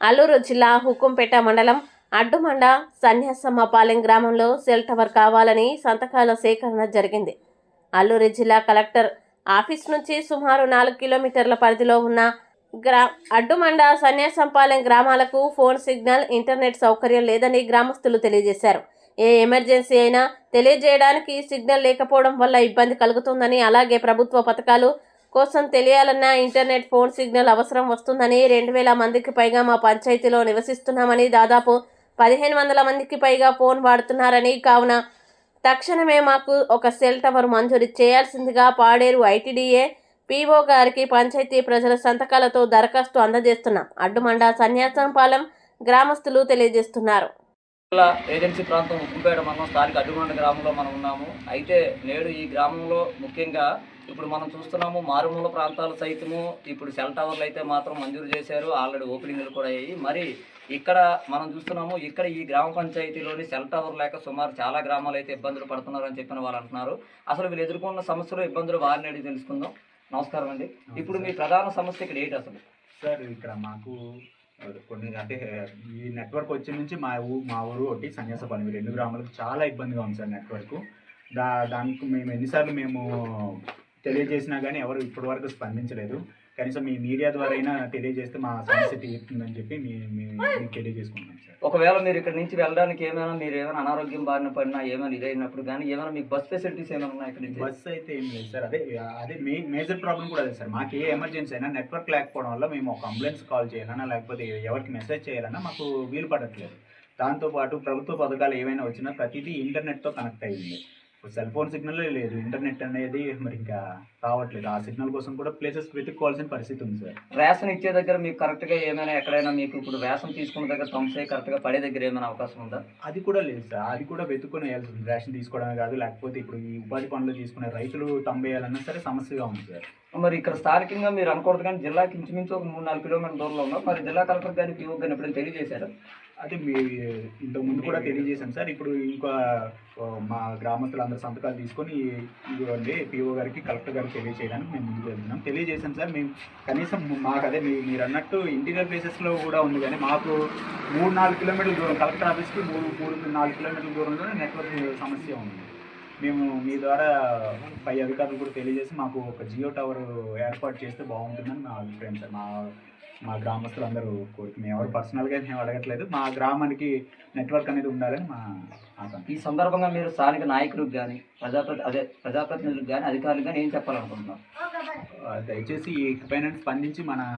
అల్లూరు జిల్లా హుకుంపేట మండలం అడ్డుమండ సన్యాసమ్మపాలెం గ్రామంలో సెల్ టవర్ కావాలని సంతకాల సేకరణ జరిగింది. అల్లూరు జిల్లా కలెక్టర్ ఆఫీస్ నుంచి సుమారు నాలుగు కిలోమీటర్ల పరిధిలో ఉన్న గ్రా అడ్డుమండ సన్యాసంపాలెం గ్రామాలకు ఫోన్ సిగ్నల్ ఇంటర్నెట్ సౌకర్యం లేదని గ్రామస్తులు తెలియజేశారు. ఏ ఎమర్జెన్సీ అయినా తెలియజేయడానికి సిగ్నల్ లేకపోవడం వల్ల ఇబ్బంది కలుగుతుందని అలాగే ప్రభుత్వ పథకాలు కోసం తెలియాలన్న ఇంటర్నెట్ ఫోన్ సిగ్నల్ అవసరం వస్తుందని రెండు వేల మందికి పైగా మా పంచాయతీలో నివసిస్తున్నామని దాదాపు పదిహేను వందల మందికి పైగా ఫోన్ వాడుతున్నారని కావున తక్షణమే మాకు ఒక సెల్ టవర్ మంజూరు చేయాల్సిందిగా పాడేరు ఐటీడీఏ పీఓ గారికి పంచాయతీ ప్రజల సంతకాలతో దరఖాస్తు అందజేస్తున్నాం. అడ్డుమండ సన్యాసంపాలెం గ్రామస్తులు తెలియజేస్తున్నారు. ఏజెన్సీ ప్రాంతం ఉప్పుపేట మనం స్థానిక అడ్డుమండ గ్రామంలో మనం ఉన్నాము. అయితే నేడు ఈ గ్రామంలో ముఖ్యంగా ఇప్పుడు మనం చూస్తున్నాము మారుమూల ప్రాంతాలు సైతము ఇప్పుడు సెల్ టవర్లు అయితే మాత్రం మంజూరు చేశారు ఆల్రెడీ ఓపెనింగ్లు కూడా అయ్యాయి. మరి ఇక్కడ మనం చూస్తున్నాము ఇక్కడ ఈ గ్రామ పంచాయతీలోని సెల్ టవర్ లేక సుమారు చాలా గ్రామాలు అయితే ఇబ్బందులు పడుతున్నారని చెప్పిన వాళ్ళు అంటున్నారు. అసలు వీళ్ళు ఎదుర్కొన్న సమస్యలు ఇబ్బందులు వారిని అడిగి తెలుసుకుందాం. నమస్కారం అండి. ఇప్పుడు మీ ప్రధాన సమస్య ఇక్కడ ఏంటి అసలు? సార్ ఇక్కడ మాకు కొన్ని అంటే ఈ నెట్వర్క్ వచ్చే నుంచి మా ఊ మా ఊరు ఒకటి సన్యాసపాలెం ఈ రెండు గ్రామాలకు చాలా ఇబ్బందిగా ఉంది సార్ నెట్వర్క్. దా దానికి మేము ఎన్నిసార్లు మేము తెలియజేసినా కానీ ఎవరు ఇప్పటివరకు స్పందించలేదు. కనీసం మీ మీడియా ద్వారా అయినా తెలియజేస్తే మా సమస్య తీరుతుందని చెప్పి మీకు తెలియజేసుకుంటున్నాం సార్. ఒకవేళ మీరు ఇక్కడ నుంచి వెళ్ళడానికి ఏమైనా మీరు ఏమైనా అనారోగ్యం బారిన పడినా ఏమైనా ఇదైనప్పుడు కానీ ఏమైనా మీకు బస్ ఫెసిలిటీస్ ఏమైనా ఉన్నాయి ఇక్కడ నుంచి? బస్ అయితే ఏం లేదు సార్. అదే అదే మే మేజర్ ప్రాబ్లం కూడా అదే సార్. మాకు ఏ ఎమర్జెన్సీ అయినా నెట్వర్క్ లేకపోవడం వల్ల మేము ఒక అంబులెన్స్ కాల్ చేయాలన్నా లేకపోతే ఎవరికి మెసేజ్ చేయాలన్నా మాకు వీలు పడట్లేదు. దాంతోపాటు ప్రభుత్వ పథకాలు ఏమైనా వచ్చినా ప్రతిదీ ఇంటర్నెట్తో కనెక్ట్ అయ్యింది. సెల్ ఫోన్ సిగ్నల్ లేదు. ఇంటర్నెట్ అనేది మరి ఇంకా రావట్లేదు. ఆ సిగ్నల్ కోసం కూడా ప్లేసెస్ వెతుక్కోవాల్సిన పరిస్థితి ఉంది సార్ రేషన్ ఇచ్చే దగ్గర మీకు కరెక్ట్గా ఏమైనా ఎక్కడైనా మీకు ఇప్పుడు రేషన్ తీసుకున్న దగ్గర తంసే కరెక్ట్గా పడే దగ్గర ఏమైనా అవకాశం ఉందా? అది కూడా లేదు సార్ అది కూడా వెతుక్కొని వేయాల్సి ఉంది. రేషన్ తీసుకోవడమే కాదు లేకపోతే ఇప్పుడు ఈ ఉపాధి పనులు తీసుకునే రైతులు తంబేయాలన్నా సరే సమస్యగా ఉంది సార్ మరి ఇక్కడ స్థానికంగా మీరు అనకూడదు కానీ జిల్లాకి ఇంచుమించు ఒక మూడు నాలుగు కిలోమీటర్ దూరంలో ఉన్నాం మరి జిల్లా కలెక్టర్ గారికి పీఓ గారిని ఎప్పుడైనా తెలియజేశారు? అదే మీ ఇంతకు ముందు కూడా తెలియజేశాను సార్. ఇప్పుడు ఇంకా మా గ్రామస్తులందరూ సంతకాలు తీసుకొని ఇవ్వండి పిఓ గారికి కలెక్టర్ గారికి తెలియజేయడానికి మేము ముందుకు వెళ్తున్నాం. తెలియజేశాం సార్ మేము కనీసం మాకు అదే మీ మీరు అన్నట్టు ఇంటీరియర్ ప్లేసెస్లో కూడా ఉంది కానీ మాకు మూడు నాలుగు కిలోమీటర్ల దూరం కలెక్టర్ ఆఫీస్కి మూడు మూడు నాలుగు కిలోమీటర్ల దూరంలోనే నెట్వర్క్ సమస్య ఉంది. మేము మీ ద్వారా పై అధికారులు కూడా తెలియజేసి మాకు ఒక జియో టవర్ ఏర్పాటు చేస్తే బాగుంటుందని మా అభిప్రాయం సార్. మా మా గ్రామస్తులు అందరూ కోరిక మేము ఎవరు పర్సనల్గా మేము అడగట్లేదు. మా గ్రామానికి నెట్వర్క్ అనేది ఉండాలని మా ఆకాంక్ష. ఈ సందర్భంగా మీరు స్థానిక నాయకులకు కానీ ప్రజాప్రతి అదే ప్రజాప్రతినిధులకు కానీ అధికారులకు కానీ ఏం చెప్పాలనుకుంటున్నారు? ఆ, దయచేసి ఇకపైన స్పందించి మన